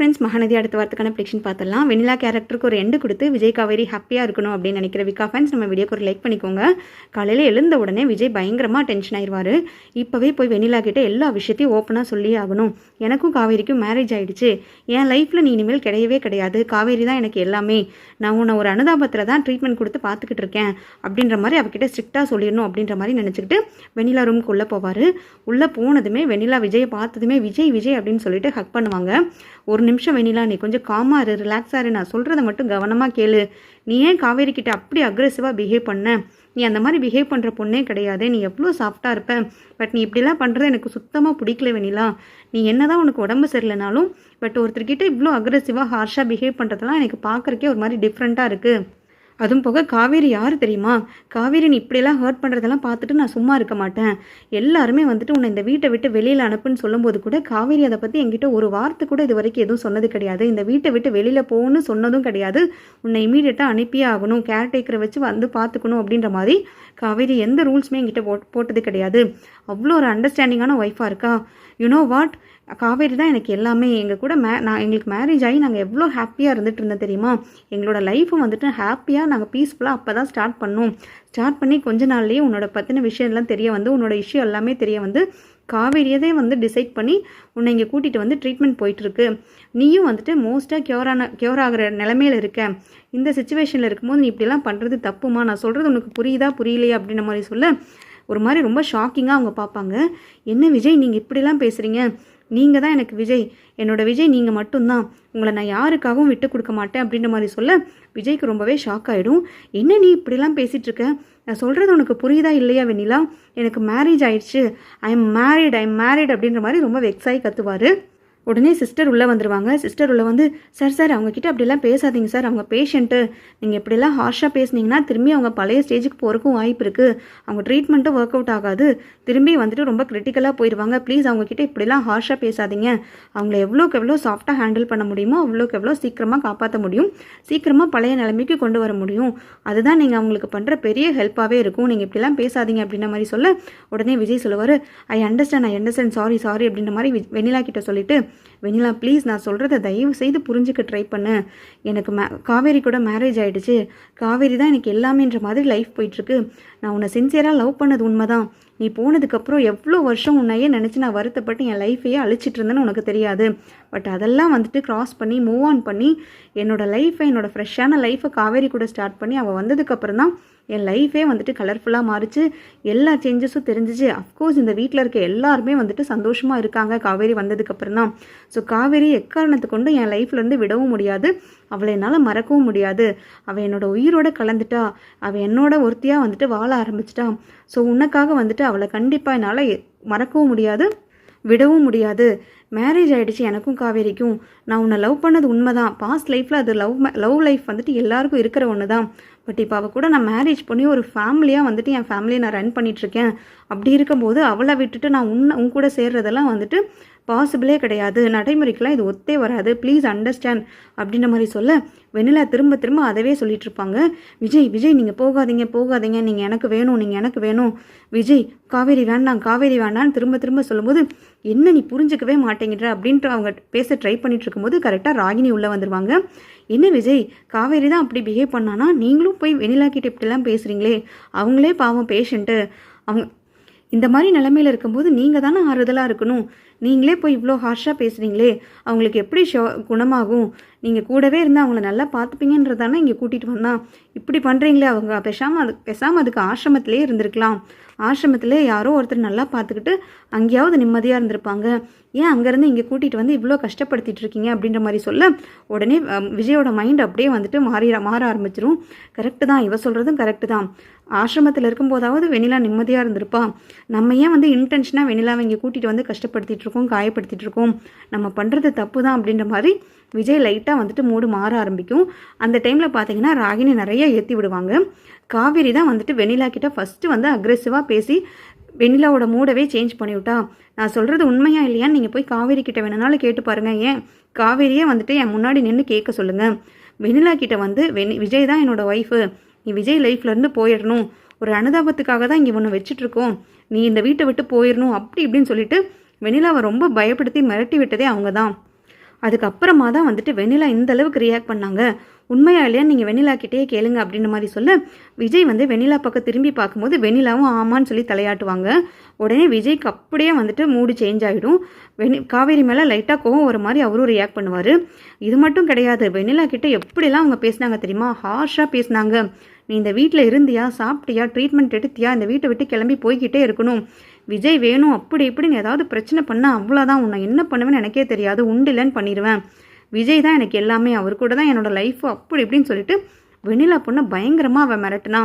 Friends Mahanadi அடுத்த வாரத்துக்கான prediction பார்த்துடலாம். வெனிலா கேரக்டருக்கு ஒரு எண்டு கொடுத்து விஜய் காவேரி ஹாப்பியாக இருக்கணும் அப்படின்னு நினைக்கிற விகா ஃபேன்ஸ் நம்ம வீடியோக்கு ஒரு லைக் பண்ணிக்கோங்க. காலையில் எழுந்த உடனே விஜய் பயங்கரமாக டென்ஷன் ஆயிடுவார். இப்போவே போய் வெனிலா கிட்ட எல்லா விஷயத்தையும் ஓப்பனாக சொல்லி ஆகணும். எனக்கும் காவேரிக்கும் மேரேஜ் ஆகிடுச்சு என் லைஃப்பில் நீ இனிமேல் கிடையவே கிடையாது. காவேரி தான் எனக்கு எல்லாமே. நான் உன்னை ஒரு அனுதாபத்தில் தான் ட்ரீட்மெண்ட் கொடுத்து பார்த்துக்கிட்டு இருக்கேன். அப்படின்ற மாதிரி அவகிட்ட ஸ்ட்ரிக்டாக சொல்லிடணும் அப்படின்ற மாதிரி நினச்சிக்கிட்டு வெனிலா ரூமுக்கு உள்ளே போவார். உள்ளே போனதுமே வெனிலா விஜயை பார்த்ததுமே விஜய் விஜய் அப்படின்னு சொல்லிட்டு ஹக் பண்ணுவாங்க. ஒரு நிமிஷம் வெனிலா நீ கொஞ்சம் காமாக இரு ரிலாக்ஸாக இரு. நான் சொல்கிறத மட்டும் கவனமாக கேளு. நீ ஏன் காவேரி கிட்ட அப்படி அக்ரெசிவாக பிஹேவ் பண்ண? நீ அந்த மாதிரி பிஹேவ் பண்ணுற பொண்ணே கிடையாது. நீ எவ்வளோ சாஃப்டாக இருப்ப. பட் நீ இப்படிலாம் பண்ணுறது எனக்கு சுத்தமாக பிடிக்கல வேணிலா நீ என்ன தான் உனக்கு உடம்பு சரியில்லைனாலும் பட் ஒருத்தர்கிட்ட இவ்வளோ அக்ரெசிவாக ஹார்ஷாக பிஹேவ் பண்ணுறதெல்லாம் எனக்கு பார்க்குறக்கே ஒரு மாதிரி டிஃப்ரெண்ட்டாக இருக்குது அதுவும் போக காவேரி யார் தெரியுமா? காவேரி நீ இப்படியெல்லாம் ஹர்ட் பண்ணுறதெல்லாம் பார்த்துட்டு நான் சும்மா இருக்க மாட்டேன். எல்லாருமே வந்துட்டு உன்னை இந்த வீட்டை விட்டு வெளியில் அனுப்புன்னு சொல்லும்போது கூட காவேரி அதை பற்றி என்கிட்ட ஒரு வார்த்தை கூட இது வரைக்கும் எதுவும் சொன்னது கிடையாது. இந்த வீட்டை விட்டு வெளியில் போகணும்னு சொன்னதும் கிடையாது. உன்னை இமீடியட்டாக அனுப்பியே ஆகணும். கேர்டேக்கரை வச்சு வந்து பார்த்துக்கணும் அப்படின்ற மாதிரி காவேரி எந்த ரூல்ஸுமே என்கிட்ட போட் போட்டது கிடையாது. அவ்வளோ ஒரு அண்டர்ஸ்டாண்டிங்கான ஒய்ஃபாக இருக்கா? யூனோ வாட் காவேரி தான் எனக்கு எல்லாமே. எங்கள் கூட மே நான் எங்களுக்கு மேரேஜ் ஆகி நாங்கள் எவ்வளோ ஹாப்பியாக இருந்துட்டு இருந்தோம் தெரியுமா? எங்களோட லைஃப்பும் வந்துட்டு ஹாப்பியாக நாங்கள் பீஸ்ஃபுல்லாக அப்போ தான் ஸ்டார்ட் பண்ணோம். ஸ்டார்ட் பண்ணி கொஞ்ச நாள்லேயே உன்னோட பற்றின விஷயம்லாம் தெரிய வந்து உன்னோட இஷ்யூ எல்லாமே தெரிய வந்து காவேரியதே வந்து டிசைட் பண்ணி உன்னை இங்கே கூட்டிகிட்டு வந்து ட்ரீட்மெண்ட் போயிட்டுருக்கு. நீயும் வந்துட்டு மோஸ்ட்டாக க்யூரான க்யூர் ஆகிற நிலமையில இருக்க. இந்த சுச்சுவேஷனில் இருக்கும்போது நீ இப்படிலாம் பண்ணுறது தப்புமா? நான் சொல்கிறது உனக்கு புரியுதா? புரியலையா? அப்படின்ற மாதிரி சொல்ல. ஒரு மாதிரி ரொம்ப ஷாக்கிங்காக அவங்க பார்ப்பாங்க. என்ன விஜய் நீங்கள் இப்படிலாம் பேசுகிறீங்க நீங்கள் தான் எனக்கு விஜய். என்னோட விஜய் நீங்கள் மட்டும்தான். உங்களை நான் யாருக்காகவும் விட்டு கொடுக்க மாட்டேன் அப்படின்ற மாதிரி சொல்ல விஜய்க்கு ரொம்பவே ஷாக் ஆகிடும் என்ன நீ இப்படிலாம் பேசிகிட்டு இருக்க? நான் சொல்கிறது உனக்கு புரியுதா இல்லையா வெண்ணிலா? எனக்கு மேரேஜ் ஆயிடுச்சு. I am married I am married அப்படின்ற மாதிரி ரொம்ப வெக்ஸாகி கற்றுவார் உடனே சிஸ்டர் உள்ளே வந்துடுவாங்க சிஸ்டர் உள்ளே வந்து சார் சார் அவங்கக்கிட்ட அப்படிலாம் பேசாதீங்க சார் அவங்க பேஷண்ட்டு நீங்கள் இப்படிலாம் ஹார்ஷாக பேசுனீங்கன்னா திரும்பி அவங்க பழைய ஸ்டேஜுக்கு போகிறக்கும் வாய்ப்பு இருக்குது அவங்க ட்ரீட்மெண்ட்டும் ஒர்க் அவுட் ஆகாது. திரும்பி வந்துட்டு ரொம்ப கிரிட்டிக்கலாக போயிடுவாங்க ப்ளீஸ் அவங்கக்கிட்ட இப்படிலாம் ஹார்ஷாக பேசாதீங்க. அவங்கள எவ்வளோக்கு எவ்வளோ சாஃப்டாக ஹேண்டில் பண்ண முடியுமோ அவ்வளோக்கு எவ்வளோ சீக்கிரமாக காப்பாற்ற முடியும். சீக்கிரமாக பழைய நிலைமைக்கு கொண்டு வர முடியும். அதுதான் நீங்கள் அவங்களுக்கு பண்ணுற பெரிய ஹெல்ப்பாகவே இருக்கும். நீங்கள் இப்படிலாம் பேசாதீங்க அப்படின்ற மாதிரி சொல்ல உடனே விஜய் சொல்லுவார். I understand I understand sorry sorry அப்படின்ற மாதிரி வி- வெண்ணிலா கிட்ட சொல்லிட்டு வெண்ணிலா ப்ளீஸ் நான் சொல்கிறத தயவு செய்து புரிஞ்சுக்க ட்ரை பண்ணு. எனக்கு மே காவேரி கூட மேரேஜ் ஆகிடுச்சு காவேரி தான் எனக்கு எல்லாமேன்ற மாதிரி லைஃப் போயிட்டுருக்கு. நான் உன்னை சின்சியராக லவ் பண்ணது உண்மைதான். நீ போனதுக்கப்புறம் எவ்வளோ வருஷம் உன்னையே நினச்சி நான் வருத்தப்பட்டு என் லைஃபையே அழிச்சிட்டு இருந்தேன்னு உனக்கு தெரியாது. பட் அதெல்லாம் வந்துட்டு கிராஸ் பண்ணி மூவ் ஆன் பண்ணி என்னோட லைஃப்பை என்னோட ஃப்ரெஷ்ஷான லைஃப்பை காவேரி கூட ஸ்டார்ட் பண்ணி அவள் வந்ததுக்கப்புறம் தான் என் லைஃபே வந்துட்டு கலர்ஃபுல்லாக மாறிச்சு. எல்லா சேஞ்சஸும் தெரிஞ்சிச்சு. அஃப்கோர்ஸ் இந்த வீட்டில் இருக்க எல்லாருமே வந்துட்டு சந்தோஷமாக இருக்காங்க. காவேரி வந்ததுக்கப்புறம் தான். ஸோ காவேரி எக்காரணத்தை கொண்டு என் லைஃப்லேருந்து விடவும் முடியாது. அவளை என்னால் மறக்கவும் முடியாது. அவள் என்னோட உயிரோட கலந்துட்டா. அவள் என்னோட ஒருத்தியாக வந்துட்டு வாழ ஆரம்பிச்சிட்டான் ஸோ உனக்காக வந்துட்டு அவளை கண்டிப்பாக என்னால் மறக்கவும் முடியாது விடவும் முடியாது. மேரேஜ் ஆகிடுச்சு எனக்கும் காவேரிக்கும். நான் உன்னை லவ் பண்ணது உண்மைதான். பாஸ்ட் லைஃப்பில் அது லவ் லவ் லைஃப் வந்துட்டு எல்லாருக்கும் இருக்கிற ஒன்று தான் பட் இப்போ அவள் கூட நான் மேரேஜ் பண்ணி ஒரு ஃபேமிலியாக வந்துட்டு என் ஃபேமிலியை நான் ரன் பண்ணிகிட்ருக்கேன் அப்படி இருக்கும்போது அவளை விட்டுட்டு நான் உன் உன் கூட சேர்றதெல்லாம் வந்துட்டு பாசிபிளே கிடையாது. நடைமுறைக்கெலாம் இது ஒத்தே வராது. ப்ளீஸ் அண்டர்ஸ்டாண்ட் அப்படின்ற மாதிரி சொல்ல வெண்ணிலா திரும்ப திரும்ப அதவே சொல்லிட்டு இருப்பாங்க. விஜய் விஜய் நீங்கள் போகாதீங்க போகாதீங்க. நீங்கள் எனக்கு வேணும் நீங்கள் எனக்கு வேணும். விஜய் காவேரி வேண்டாம் காவேரி வேண்டாம்னு திரும்ப திரும்ப சொல்லும்போது என்ன நீ புரிஞ்சுக்கவே மாட்டேங்கிற? அப்படின்ட்டு அவங்க பேச ட்ரை பண்ணிட்டு இருக்கும்போது கரெக்டாக ராகினி உள்ளே வந்துடுவாங்க என்ன விஜய் காவேரி தான் அப்படி பிஹேவ் பண்ணானா? நீங்களும் போய் வெண்ணிலா கிட்ட இப்படிலாம் பேசுகிறீங்களே அவங்களே பாவம் பேஷண்ட்டு அவங்க இந்த மாதிரி நிலமையில இருக்கும்போது நீங்கள் தானே ஆறுதலாக இருக்கணும். நீங்களே போய் இவ்வளோ ஹார்ஷாக பேசுகிறீங்களே அவங்களுக்கு எப்படி ஷோ குணமாகும்? நீங்கள் கூடவே இருந்து அவங்கள நல்லா பார்த்துப்பீங்கன்றதானே இங்கே கூட்டிகிட்டு வந்தான். இப்படி பண்ணுறீங்களே அவங்க பேசாமல் அது பேசாமல் அதுக்கு ஆசிரமத்திலே இருந்திருக்கலாம். ஆசிரமத்திலே யாரோ ஒருத்தர் நல்லா பார்த்துக்கிட்டு அங்கேயாவது நிம்மதியாக இருந்திருப்பாங்க. ஏன் அங்கேருந்து இங்கே கூட்டிகிட்டு வந்து இவ்வளோ கஷ்டப்படுத்திட்டு இருக்கீங்க அப்படின்ற மாதிரி சொல்ல உடனே விஜயோட மைண்ட் அப்படியே வந்துட்டு மாறி மாற ஆரம்பிச்சிரும். கரெக்டு தான். இவ சொல்கிறதும் கரெக்டு தான். ஆசிரமத்தில் இருக்கும்போதாவது வெண்ணிலா நிம்மதியாக இருந்திருப்பா. நம்ம ஏன் வந்து இன்டென்ஷனாக வெண்ணிலாவை இங்கே கூட்டிகிட்டு வந்து கஷ்டப்படுத்திட்டு இருக்கோம் காயப்படுத்திட்டு இருக்கோம்? நம்ம பண்ணுறது தப்பு தான் அப்படின்ற மாதிரி விஜய் லைட்டாக வந்துட்டு மூடு மாற ஆரம்பிக்கும். அந்த டைமில் பார்த்தீங்கன்னா ராகினி நிறைய ஏற்றி விடுவாங்க. காவேரி தான் வந்துட்டு வெண்ணிலா கிட்ட ஃபஸ்ட்டு வந்து அக்ரெசிவாக பேசி வெண்ணிலாவோட மூடவே சேஞ்ச் பண்ணிவிட்டா நான் சொல்கிறது உண்மையா இல்லையான்னு நீங்கள் போய் காவேரி கிட்ட வேணுனாலும் கேட்டு பாருங்கள் ஏன்? காவேரியே வந்துட்டு என் முன்னாடி நின்று கேட்க சொல்லுங்கள் வெண்ணிலா கிட்ட வந்து வெனி விஜய் தான் என்னோட ஒய்ஃபு நீ விஜய் லைஃப்லேருந்து போயிடணும். ஒரு அனுதாபத்துக்காக தான் இங்கே ஒன்று வச்சுட்ருக்கோம் நீ இந்த வீட்டை விட்டு போயிடணும் அப்படி இப்படின்னு சொல்லிட்டு வெனிலாவை ரொம்ப பயப்படுத்தி மிரட்டி விட்டதே அவங்க தான் அதுக்கப்புறமா தான் வந்துட்டு வெண்ணிலா இந்த அளவுக்கு ரியாக்ட் பண்ணாங்க. உண்மையா இல்லையா? நீங்கள் வெண்ணிலா கிட்டேயே கேளுங்க அப்படின்ற மாதிரி சொல்ல விஜய் வந்து வெண்ணிலா பக்கம் திரும்பி பார்க்கும்போது வெண்ணிலாவும் ஆமான்னு சொல்லி தலையாட்டுவாங்க. உடனே விஜய்க்கு அப்படியே வந்துட்டு மூடு சேஞ்ச் ஆகிடும் வெனி காவேரி மேலே லைட்டாக கோவம் ஒரு மாதிரி அவரும் ரியாக்ட் பண்ணுவார். இது மட்டும் கிடையாது வெண்ணிலா கிட்ட எப்படிலாம் அவங்க பேசினாங்க தெரியுமா? ஹார்ஷாக பேசினாங்க. நீ இந்த வீட்டில் இருந்தியா? சாப்பிட்டியா? ட்ரீட்மெண்ட் எடுத்தியா? இந்த வீட்டை விட்டு கிளம்பி போய்கிட்டே இருக்கணும். விஜய் வேணும் அப்படி இப்படின்னு ஏதாவது பிரச்சனை பண்ணால் அவ்வளோதான் உன்னை என்ன பண்ணுவேன்னு எனக்கே தெரியாது. உண்டு இல்லைன்னு பண்ணிடுவேன் விஜய் தான் எனக்கு எல்லாமே அவர் கூட தான் என்னோடய லைஃப் அப்படி இப்படின்னு சொல்லிட்டு வெண்ணிலா பொண்ணை பயங்கரமாக அவன் மிரட்டினா.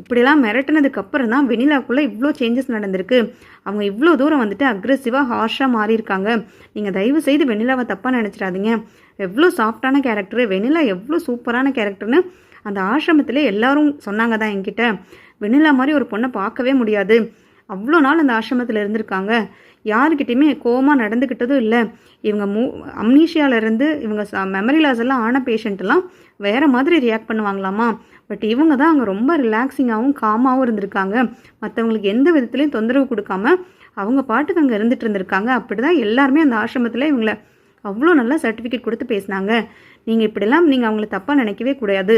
இப்படிலாம் மிரட்டினதுக்கப்புறம் தான் வெண்ணிலாக்குள்ளே இவ்வளோ சேஞ்சஸ் நடந்திருக்கு. அவங்க இவ்வளோ தூரம் வந்துட்டு அக்ரெசிவாக ஹார்ஷாக மாறியிருக்காங்க நீங்கள் தயவு செய்து வெண்ணிலாவை தப்பாக நினச்சிடாதீங்க. எவ்வளோ சாஃப்டான கேரக்டரு வெண்ணிலா எவ்வளோ சூப்பரான கேரக்டர்னு அந்த ஆசிரமத்திலே எல்லாரும் சொன்னாங்க தான் என்கிட்ட. வெண்ணிலா மாதிரி ஒரு பொண்ணை பார்க்கவே முடியாது. அவ்வளோ நாள் அந்த ஆசிரமத்தில் இருந்திருக்காங்க. யாருக்கிட்டையுமே கோவமாக நடந்துக்கிட்டதும் இல்லை. இவங்க மூ அம்னீஷியாவிலேருந்து இவங்க மெமரி லாஸ் எல்லாம் ஆன பேஷண்ட்டெல்லாம் வேறு மாதிரி ரியாக்ட் பண்ணுவாங்களாமா? பட் இவங்க தான் அங்கே ரொம்ப ரிலாக்ஸிங்காகவும் காமாகவும் இருந்திருக்காங்க. மற்றவங்களுக்கு எந்த விதத்துலையும் தொந்தரவு கொடுக்காம அவங்க பாட்டுக்கு அங்கே இருந்துட்டு இருந்திருக்காங்க. அப்படி தான் எல்லாருமே அந்த ஆசிரமத்தில் இவங்கள அவ்வளோ நல்லா சர்டிஃபிகேட் கொடுத்து பேசினாங்க. நீங்கள் இப்படிலாம் நீங்கள் அவங்கள தப்பாக நினைக்கவே கூடாது.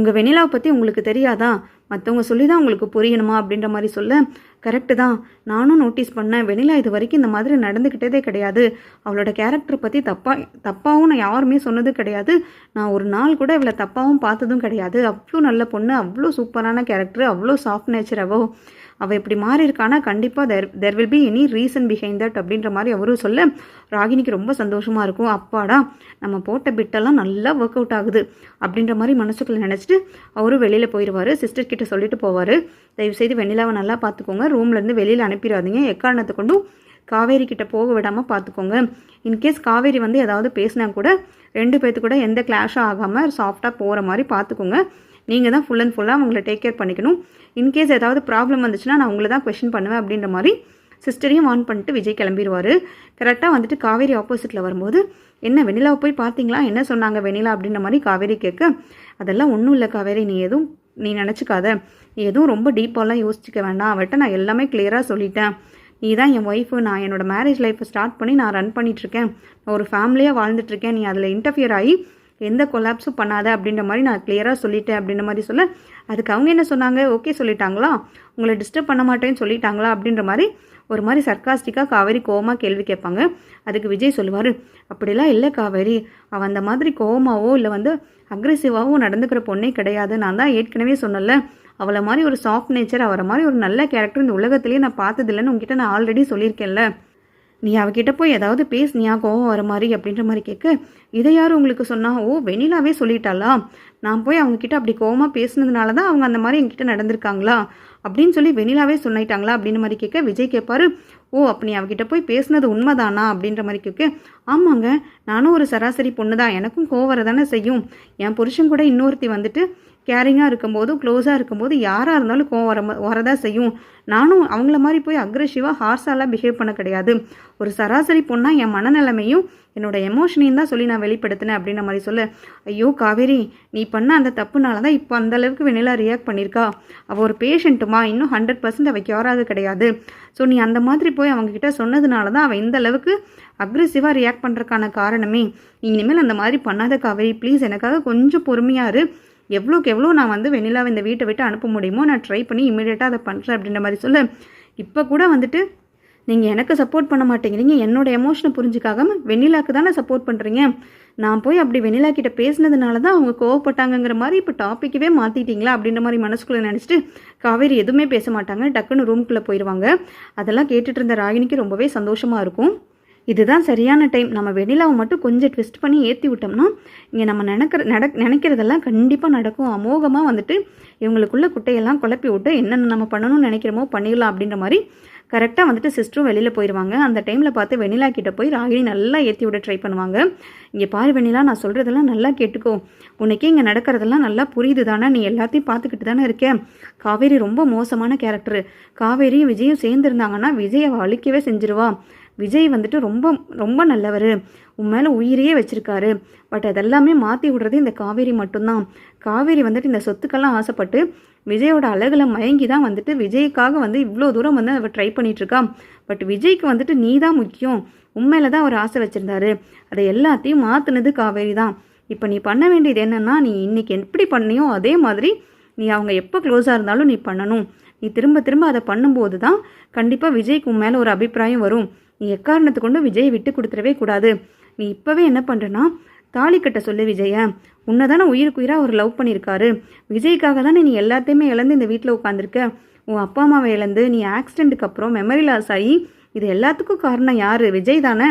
உங்கள் வெண்ணிலாவை பற்றி உங்களுக்கு தெரியாதா? மற்றவங்க சொல்லி தான் உங்களுக்கு புரியணுமா அப்படின்ற மாதிரி சொல்ல கரெக்டு தான். நானும் நோட்டீஸ் பண்ணேன் வெண்ணிலா இது வரைக்கும் இந்த மாதிரி நடந்துக்கிட்டதே கிடையாது. அவளோட கேரக்டர் பற்றி தப்பாக தப்பாகவும் நான் யாருமே சொன்னது கிடையாது. நான் ஒரு நாள் கூட இவளை தப்பாகவும் பார்த்ததும் கிடையாது. அவ்வளோ நல்ல பொண்ணு அவ்வளோ சூப்பரான கேரக்டர் அவ்வளோ சாஃப்ட் நேச்சர் அவோ அவள் இப்படி மாறி இருக்கானா? கண்டிப்பாக there there will be any reason behind that அப்படின்ற மாதிரி அவரும் சொல்ல ராகினிக்கு ரொம்ப சந்தோஷமாக இருக்கும். அப்பாடா நம்ம போட்ட பிட்டெல்லாம் நல்லா ஒர்க் அவுட் ஆகுது அப்படின்ற மாதிரி மனசுக்குள்ளே நினச்சிட்டு அவரும் வெளியில் போயிடுவார் சிஸ்டர் கிட்ட சொல்லிட்டு போவார். தயவுசெய்து வெண்ணிலாவை நல்லா பார்த்துக்கோங்க. ரூம்லேருந்து வெளியில் அனுப்பிடாதீங்க. எக்காரணத்தை கொண்டும் காவேரி கிட்ட போக விடாமல் பார்த்துக்கோங்க. இன்கேஸ் காவேரி வந்து ஏதாவது பேசினா கூட ரெண்டு பேர்த்து கூட எந்த கிளாஷும் ஆகாமல் சாஃப்டாக போகிற மாதிரி பார்த்துக்கோங்க. நீங்கள் தான் ஃபுல் அண்ட் ஃபுல்லாக அவங்கள டேக் கேர் பண்ணிக்கணும். இன்கேஸ் ஏதாவது ப்ராப்ளம் வந்துச்சுன்னா நான் உங்களை தான் கொஷின் பண்ணுவேன் அப்படின்ற மாதிரி சிஸ்டரையும் ஆன் பண்ணிட்டு விஜய் கிளம்பிடுவார் கரெக்டாக வந்துட்டு காவேரி ஆப்போசிட்டில் வரும்போது என்ன வெண்ணிலாவை போய் பார்த்தீங்களா? என்ன சொன்னாங்க வெண்ணிலா? அப்படின்ற மாதிரி காவேரி கேட்க அதெல்லாம் ஒன்றும் இல்லை காவேரி நீ எதுவும் நீ நினச்சிக்காத. நீ எதுவும் ரொம்ப டீப்பாலாம் யோசிச்சுக்க வேண்டாம். அவட்ட நான் எல்லாமே கிளியராக சொல்லிட்டேன். நீ தான் என் ஒய்ஃபு நான் என்னோடய மேரேஜ் லைஃப்பை ஸ்டார்ட் பண்ணி நான் ரன் பண்ணிகிட்ருக்கேன் நான் ஒரு ஃபேமிலியாக வாழ்ந்துட்டுருக்கேன் நீ அதில் இன்டர்ஃபியர் ஆகி எந்த கொலாப்ஸும் பண்ணாத அப்படின்ற மாதிரி நான் கிளியராக சொல்லிட்டேன் அப்படின்ற மாதிரி சொல்ல அதுக்கு அவங்க என்ன சொன்னாங்க? ஓகே சொல்லிட்டாங்களா? உங்களை டிஸ்டர்ப் பண்ண மாட்டேன்னு சொல்லிட்டாங்களா? அப்படின்ற மாதிரி ஒரு மாதிரி சர்க்காஸ்டிக்காக காவேரி கோவமாக கேள்வி கேட்பாங்க. அதுக்கு விஜய் சொல்லுவார் அப்படிலாம் இல்லை காவேரி. அவள் அந்த மாதிரி கோவமாவோ இல்லை வந்து அக்ரெசிவாகவோ நடந்துக்கிற பொண்ணே கிடையாது. நான் தான் ஏற்கனவே சொன்னல அவளை மாதிரி ஒரு சாஃப்ட் நேச்சர் அவரை மாதிரி ஒரு நல்ல கேரக்டர் இந்த உலகத்துலேயே நான் பார்த்ததில்லைன்னு உங்ககிட்ட நான் ஆல்ரெடி சொல்லியிருக்கேன்ல. நீ அவகிட்ட போய் ஏதாவது பேசுனியா கோவம் வர மாதிரி அப்படின்ற மாதிரி கேட்க இதை யார் உங்களுக்கு சொன்னா? ஓ வெண்ணிலாவே சொல்லிட்டாளா? நான் போய் அவங்கக்கிட்ட அப்படி கோவமாக பேசுனதுனால தான் அவங்க அந்த மாதிரி என்கிட்ட நடந்திருக்காங்களா? அப்படின்னு சொல்லி வெண்ணிலாவே சொன்னிட்டாங்களா அப்படின்ற மாதிரி கேட்க விஜய் கேட்பாரு ஓ அப்போ நீ அவகிட்ட போய் பேசுனது உண்மைதானா? அப்படின்ற மாதிரி கேட்க ஆமாங்க நானும் ஒரு சராசரி பொண்ணு தான் எனக்கும் கோவம் வரதானே செய்யும். என் புருஷன் கூட இன்னொருத்தி வந்துட்டு கேரிங்காக இருக்கும்போது க்ளோஸாக இருக்கும்போது யாராக இருந்தாலும் கோவம் வர வரதான் செய்யும். நானும் அவங்கள மாதிரி போய் அக்ரெசிவாக ஹார்ஸாலாம் பிஹேவ் பண்ண கிடையாது. ஒரு சராசரி பொண்ணாக என் மனநிலைமையும் என்னோடய எமோஷனையும் தான் சொல்லி நான் வெளிப்படுத்தினேன் அப்படின்ற மாதிரி சொல்ல. ஐயோ காவேரி நீ பண்ண அந்த தப்புனால தான் இப்போ அந்த அளவுக்கு வெண்ணிலா ரியாக்ட் பண்ணியிருக்கா அவள் ஒரு பேஷண்ட்டுமா இன்னும் ஹண்ட்ரட் பர்சன்ட் அவள் கியூராக கிடையாது. ஸோ நீ அந்த மாதிரி போய் அவங்கக்கிட்ட சொன்னதுனால தான் அவள் இந்த அளவுக்கு அக்ரெசிவாக ரியாக்ட் பண்ணுறதுக்கான காரணமே. நீ இனிமேல் அந்த மாதிரி பண்ணாத காவேரி ப்ளீஸ் எனக்காக கொஞ்சம் பொறுமையாக இரு. எவ்வளோக்கு எவ்வளோ நான் வந்து வெண்ணிலாவை இந்த வீட்டை விட்டு அனுப்ப முடியுமோ நான் ட்ரை பண்ணி இமீடியட்டாக அதை பண்ணுறேன் அப்படின்ற மாதிரி சொல்ல. இப்போ கூட வந்துட்டு நீங்கள் எனக்கு சப்போர்ட் பண்ண மாட்டேங்கிறீங்க. என்னோட எமோஷனை புரிஞ்சுக்காகாம வெண்ணிலாக்கு தானே சப்போர்ட் பண்ணுறீங்க நான் போய் அப்படி வெண்ணிலா கிட்ட பேசினதுனால தான் அவங்க கோவப்பட்டாங்கங்கிற மாதிரி இப்போ டாப்பிக்கவே மாற்றிட்டீங்களா அப்படின்ற மாதிரி மனசுக்குள்ளே நினச்சிட்டு காவேரி எதுவுமே பேச மாட்டாங்க. டக்குன்னு ரூம்குள்ளே போயிடுவாங்க அதெல்லாம் கேட்டுட்டு இருந்த ராகினிக்கு ரொம்பவே சந்தோஷமாக இருக்கும். இதுதான் சரியான டைம் நம்ம வெண்ணிலாவை மட்டும் கொஞ்சம் ட்விஸ்ட் பண்ணி ஏற்றி விட்டோம்னா இங்கே நம்ம நினைக்கிற நட நினைக்கிறதெல்லாம் கண்டிப்பாக நடக்கும். அமோகமாக வந்துட்டு இவங்களுக்குள்ள குட்டையெல்லாம் குழப்பி விட்டு என்னென்ன நம்ம பண்ணணும்னு நினைக்கிறோமோ பண்ணிடலாம் அப்படின்ற மாதிரி கரெக்டாக வந்துட்டு சிஸ்டரும் வெளியில் போயிடுவாங்க அந்த டைமில் பார்த்து வெண்ணிலா கிட்ட போய் ராகினி நல்லா ஏற்றி விட ட்ரை பண்ணுவாங்க. இங்கே பாரு வெண்ணிலா நான் சொல்கிறதெல்லாம் நல்லா கேட்டுக்கோ. உனக்கே இங்கே நடக்கிறதெல்லாம் நல்லா புரியுது தானே நீ எல்லாத்தையும் பார்த்துக்கிட்டு தானே இருக்கேன் காவேரி ரொம்ப மோசமான கேரக்டர் காவேரியும் விஜயும் சேர்ந்துருந்தாங்கன்னா விஜயை அழிக்கவே செஞ்சிருவா. விஜய் வந்துட்டு ரொம்ப ரொம்ப நல்லவர். உன் மேலே உயிரையே வச்சுருக்காரு. பட் அதெல்லாமே மாற்றி விடுறது இந்த காவேரி மட்டும்தான். காவேரி வந்துட்டு இந்த சொத்துக்கெல்லாம் ஆசைப்பட்டு விஜயோட அழகில் மயங்கி தான் வந்துட்டு விஜய்க்காக வந்து இவ்வளோ தூரம் வந்து அவள் ட்ரை பண்ணிகிட்ருக்கா பட் விஜய்க்கு வந்துட்டு நீ தான் முக்கியம். உண்மையில் தான் அவர் ஆசை வச்சுருந்தாரு. அதை எல்லாத்தையும் மாற்றினது காவேரி தான் இப்போ நீ பண்ண வேண்டியது என்னென்னா நீ இன்றைக்கி எப்படி பண்ணியோ அதே மாதிரி நீ அவங்க எப்போ க்ளோஸாக இருந்தாலும் நீ பண்ணணும். நீ திரும்ப திரும்ப அதை பண்ணும்போது தான் கண்டிப்பாக விஜய்க்கு உன் மேலே ஒரு அபிப்பிராயம் வரும். நீ எக்காரணத்து கொண்டும் விஜயை விட்டு கொடுத்துடவே கூடாது. நீ இப்போவே என்ன பண்ணுறனா தாலி கட்ட சொல்லு விஜய. உன்னை தானே உயிருக்குயிராக அவர் லவ் பண்ணியிருக்காரு விஜய்க்காக தானே நீ எல்லாத்தையுமே இழந்து இந்த வீட்டில் உட்காந்துருக்க உன் அப்பா அம்மாவை இழந்து நீ ஆக்சிடெண்ட்டுக்கு அப்புறம் மெமரி லாஸ் ஆகி இது எல்லாத்துக்கும் காரணம் யார்? விஜய் தானே.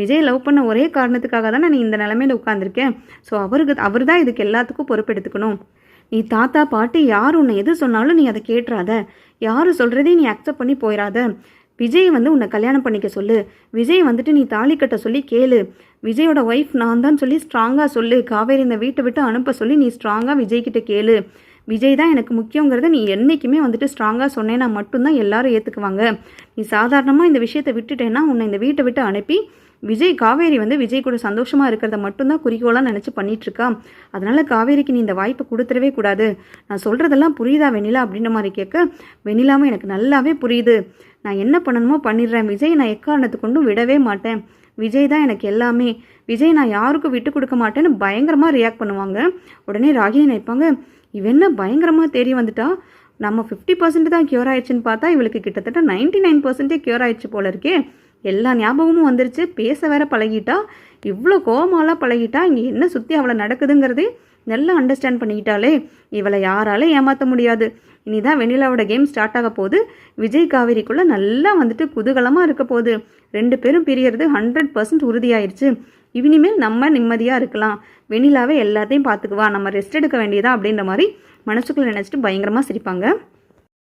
விஜய் லவ் பண்ண ஒரே காரணத்துக்காக தானே நீ இந்த நிலமையில உட்காந்துருக்கேன் ஸோ அவருக்கு அவர் தான் இதுக்கு எல்லாத்துக்கும் பொறுப்பெடுத்துக்கணும் நீ தாத்தா பாட்டி யார் உன்னை எது சொன்னாலும் நீ அதை கேட்டுறாத. யார் சொல்கிறதையும் நீ அக்செப்ட் பண்ணி போயிடாத விஜய் வந்து உன்னை கல்யாணம் பண்ணிக்க சொல்லு. விஜய் வந்துட்டு நீ தாலி கட்ட சொல்லி கேளு. விஜயோட ஒய்ஃப் நான் தான் சொல்லி ஸ்ட்ராங்காக சொல்லு. காவேரி இந்த வீட்டை விட்டு அனுப்ப சொல்லி நீ ஸ்ட்ராங்காக விஜய்கிட்ட கேளு. விஜய் தான் எனக்கு முக்கியங்கிறத நீ என்றைக்குமே வந்துட்டு ஸ்ட்ராங்காக சொன்னேன்னா மட்டும்தான் எல்லாரும் ஏற்றுக்குவாங்க நீ சாதாரணமாக இந்த விஷயத்தை விட்டுட்டேன்னா உன்னை இந்த வீட்டை விட்டு அனுப்பி விஜய் காவேரி வந்து விஜய் கூட சந்தோஷமாக இருக்கிறத மட்டும்தான் குறிக்கோளாக நினச்சி பண்ணிகிட்ருக்கா அதனால் காவேரிக்கு நீ இந்த வாய்ப்பை கொடுத்துடவே கூடாது. நான் சொல்கிறதெல்லாம் புரியுதா வெண்ணிலா அப்படின்ற மாதிரி கேட்க வெண்ணிலாவும் எனக்கு நல்லாவே புரியுது. நான் என்ன பண்ணணுமோ பண்ணிடுறேன். விஜய் நான் எக்காரணத்து கொண்டும் விடவே மாட்டேன். விஜய் தான் எனக்கு எல்லாமே. விஜய் நான் யாருக்கும் விட்டு கொடுக்க மாட்டேன்னு பயங்கரமாக ரியாக்ட் பண்ணுவாங்க. உடனே ராகினி நினைப்பாங்க இவென்ன பயங்கரமாக தேடி வந்துட்டா? நம்ம ஃபிஃப்டி பர்சன்ட் தான் க்யூர் ஆயிடுச்சுன்னு பார்த்தா இவளுக்கு கிட்டத்தட்ட நைன்டி நைன் பர்சன்டே க்யூர் ஆயிடுச்சு போல இருக்கே. எல்லா ஞாபகமும் வந்துருச்சு. பேச வேற பழகிட்டா இவ்வளோ கோமாலாம் பழகிட்டா இங்கே என்ன சுற்றி அவளை நடக்குதுங்கிறதே நல்லா அண்டர்ஸ்டாண்ட் பண்ணிக்கிட்டாலே இவளை யாரால ஏமாற்ற முடியாது. இனிதான் வெண்ணிலாவோட கேம் ஸ்டார்ட் ஆக போகுது. விஜய் காவேரிக்குள்ளே நல்லா வந்துட்டு குதூகலமாக இருக்க போகுது. ரெண்டு பேரும் பிரியறது ஹண்ட்ரட் பர்சன்ட் உறுதியாயிருச்சு. இனிமேல் நம்ம நிம்மதியாக இருக்கலாம். வெண்ணிலாவே எல்லாத்தையும் பார்த்துக்குவா நம்ம ரெஸ்ட் எடுக்க வேண்டியதா அப்படின்ற மாதிரி மனசுக்குள்ளே நினச்சிட்டு பயங்கரமாக சிரிப்பாங்க.